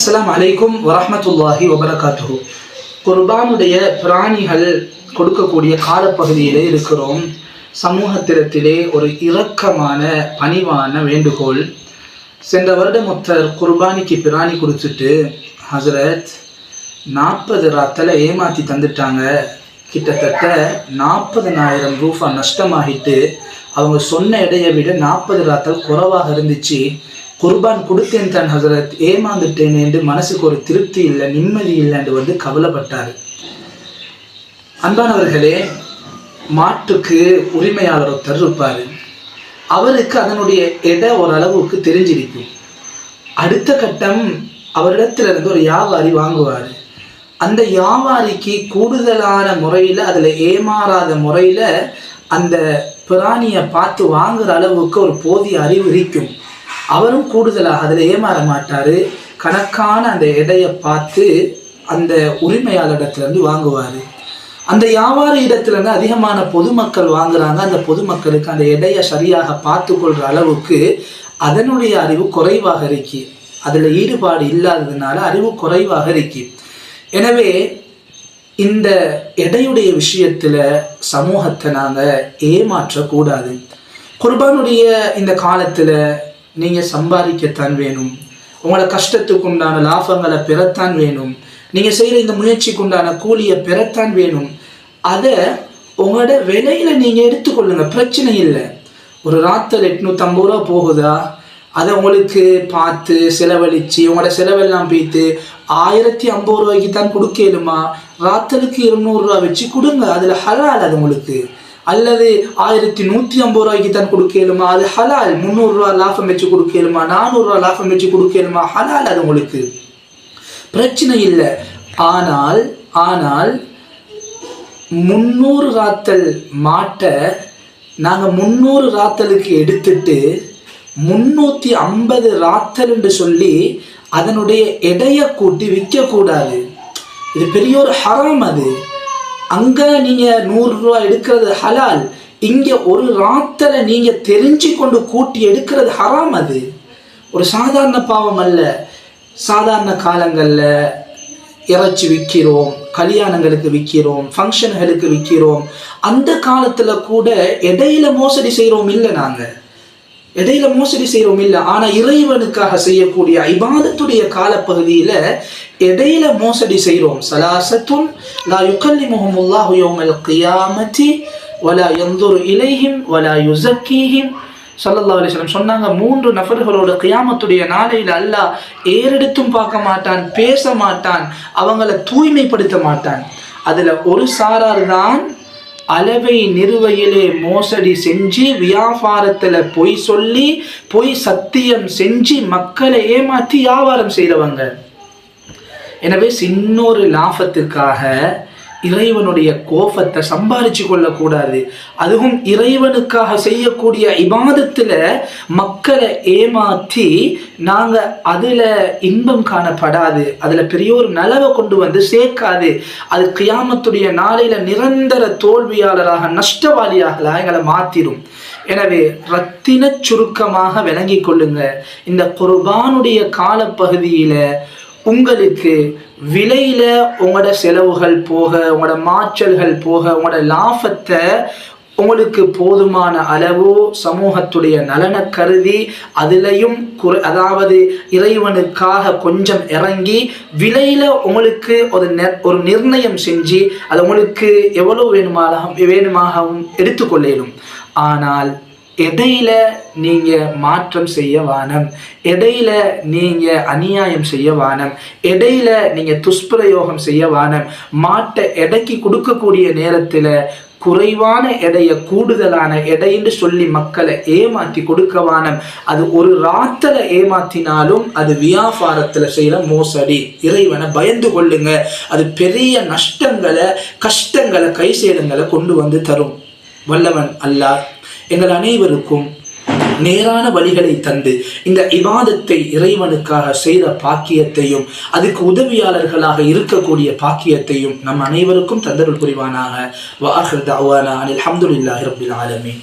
அஸ்லாம் அலைக்கும் வரமத்துல்லாஹி வபரகாத்து குர்பானுடைய பிராணிகள் கொடுக்கக்கூடிய காலப்பகுதியிலே இருக்கிறோம். சமூகத்திடத்திலே ஒரு இரக்கமான பணிவான வேண்டுகோள். சென்ற வருடம் ஒருத்தர் குர்பானிக்கு பிராணி கொடுத்துட்டு ஹசரத் நாற்பது ராத்தில் ஏமாற்றி தந்துட்டாங்க. கிட்டத்தட்ட நாற்பதனாயிரம் ரூபா நஷ்டமாகிட்டு அவங்க சொன்ன இடையை விட நாற்பது ராத்தல் குறைவாக இருந்துச்சு. குர்பான் கொடுத்தேன் தான் ஹசரத். ஏமாந்துட்டேன் என்று மனசுக்கு ஒரு திருப்தி இல்லை நிம்மதி இல்லை என்று வந்து கவலைப்பட்டார். அன்பானவர்களே மாட்டுக்கு உரிமையாளர் ஒருத்தர் இருப்பார். அவருக்கு அதனுடைய எடை ஓரளவுக்கு தெரிஞ்சிருக்கும். அடுத்த கட்டம் அவரிடத்திலிருந்து ஒரு வியாபாரி வாங்குவார். அந்த வியாபாரிக்கு கூடுதலான முறையில் அதில் ஏமாறாத முறையில் அந்த பிராணியை பார்த்து வாங்குற அளவுக்கு ஒரு போதிய அறிவு இருக்கும். அவரும் கூடுதலாக அதில் ஏமாற மாட்டார். கணக்கான அந்த எடையை பார்த்து அந்த உரிமையாளரிடத்துலேருந்து வாங்குவார். அந்த வியாபார இடத்துலேருந்து அதிகமான பொதுமக்கள் வாங்குறாங்க. அந்த பொதுமக்களுக்கு அந்த எடையை சரியாக பார்த்து கொள்கிற அளவுக்கு அதனுடைய அறிவு குறைவாக இருக்கு. அதில் ஈடுபாடு இல்லாததுனால அறிவு குறைவாக இருக்கு. எனவே இந்த எடையுடைய விஷயத்தில் சமூகத்தை நாங்கள் ஏமாற்றக்கூடாது. குர்பானுடைய இந்த காலத்தில் நீங்கள் சம்பாதிக்கத்தான் வேணும். உங்களோட கஷ்டத்துக்கு உண்டான லாபங்களை பெறத்தான் வேணும். நீங்கள் செய்கிற இந்த முயற்சிக்கு உண்டான கூலியை பெறத்தான் வேணும். அதை உங்களோட விலையில நீங்கள் எடுத்துக்கொள்ளுங்க. பிரச்சனை இல்லை. ஒரு ராத்தல் எட்நூற்றம்பது ரூபா போகுதா? அதை உங்களுக்கு பார்த்து செலவழித்து உங்களோட செலவெல்லாம் போய்த்து ஆயிரத்தி ஐம்பது ரூபாய்க்கு தான் கொடுக்கலுமா ராத்தலுக்கு இருநூறுரூவா வச்சு கொடுங்க. அதில் ஹலால் அது உங்களுக்கு. அல்லது ஆயிரத்தி நூற்றி ஐம்பது ரூபாய்க்கு தான் கொடுக்கலுமா? அது ஹலால். முந்நூறுரூவா லாபம் வச்சு கொடுக்கலுமா? நானூறுரூவா லாபம் வச்சு கொடுக்கலுமா? ஹலால் அது உங்களுக்கு. பிரச்சனை இல்லை. ஆனால் ஆனால் முந்நூறு ராத்தல் மாட்டை நாங்கள் முந்நூறு ராத்தலுக்கு எடுத்துட்டு முந்நூற்றி ஐம்பது ராத்தல் என்று சொல்லி அதனுடைய எடையை கூட்டி விற்கக்கூடாது. இது பெரிய ஒரு ஹரம் அது. அங்கே நீங்கள் நூறுரூவா எடுக்கிறது ஹலால். இங்கே ஒரு ராத்தலை நீங்கள் தெரிஞ்சு கொண்டு கூட்டி எடுக்கிறது ஹராம் அது. ஒரு சாதாரண பாவம் அல்ல. சாதாரண காலங்களில் இறைச்சி விற்கிறோம் கல்யாணங்களுக்கு விற்கிறோம் ஃபங்க்ஷன்களுக்கு விற்கிறோம் அந்த காலத்தில் கூட இடையில மோசடி செய்கிறோம் இல்லை நாங்கள் இடையில மோசடி செய்யறோம் இல்லை ஆனால் இறைவனுக்காக செய்யக்கூடிய ஐபாதத்துடைய காலப்பகுதியில் எதையில மோசடி செய்கிறோம் சலாசத்துன் லா யுக்கல்லி முகமுல்லாஹு யோமல் கியாமத்தி வலா எந்தொரு இலைஹிம் வலா யுசக்கீஹிம். சல்லல்லா அலிஸ்லம் சொன்னாங்க மூன்று நபர்களோட கியாமத்துடைய நாளையில் அல்லாஹ் ஏறெடுத்தும் பார்க்க மாட்டான் பேச மாட்டான் அவங்கள தூய்மைப்படுத்த மாட்டான். அதில் ஒரு சாரார் தான் அளவை நிறுவையிலே மோசடி செஞ்சு வியாபாரத்தில் பொய் சொல்லி பொய் சத்தியம் செஞ்சு மக்களை ஏமாற்றி வியாபாரம் செய்கிறவங்க எனவே இன்னொரு லாபத்துக்காக இறைவனுடைய கோபத்தை சம்பாரிச்சு கொள்ளக்கூடாது. அதுவும் இறைவனுக்காக செய்யக்கூடிய இபாதத்தில் மக்களை ஏமாற்றி நாங்கள் அதில் இன்பம் காணப்படாது. அதில் பெரிய ஒரு நலவை கொண்டு வந்து சேர்க்காது. அது கியாமத்துடைய நாளையில் நிரந்தர தோல்வியாளராக நஷ்டவாளியாக எங்களை மாற்றிடும் எனவே ரத்தின சுருக்கமாக விளங்கி கொள்ளுங்க. இந்த குர்பானுடைய காலப்பகுதியில் உங்களுக்கு விலையில உங்களோட செலவுகள் போக உங்களோட மாற்றல்கள் போக உங்களோட லாபத்தை உங்களுக்கு போதுமான அளவு சமூகத்துடைய நலனை கருதி அதுலையும் குறை அதாவது இறைவனுக்காக கொஞ்சம் இறங்கி விலையில உங்களுக்கு ஒரு ஒரு நிர்ணயம் செஞ்சு அது உங்களுக்கு எவ்வளவு வேணுமாக வேணுமாகவும் எடுத்துக்கொள்ளும் ஆனால் இடையில நீங்க மாற்றம் செய்ய வானம்? இடையில நீங்க அநியாயம் செய்ய வானம்? இடையில நீங்க துஷ்பிரயோகம் செய்ய வானம்? மாட்டை எடைக்கு கொடுக்கக்கூடிய நேரத்துல குறைவான எடைய கூடுதலான எடைன்னு சொல்லி மக்களை ஏமாத்தி கொடுக்க வானம். அது ஒரு ராத்தல ஏமாத்தினாலும் அது வியாபாரத்துல செய்யற மோசடி. இறைவனை பயந்து கொள்ளுங்க. அது பெரிய நஷ்டங்களை கஷ்டங்களை கை சேதங்களை கொண்டு வந்து தரும். வல்லவன் அல்லாஹ். எங்கள் அனைவருக்கும் நேரான வழிகளை தந்து இந்த இவாதத்தை இறைவனுக்காக செய்த பாக்கியத்தையும் அதுக்கு உதவியாளர்களாக இருக்கக்கூடிய பாக்கியத்தையும் நம் அனைவருக்கும் தந்தருள் புரிவானாக. வாஹர் தாவானா அனில் அஹமதுல்லாஹி ரபுல் ஆலமீன்.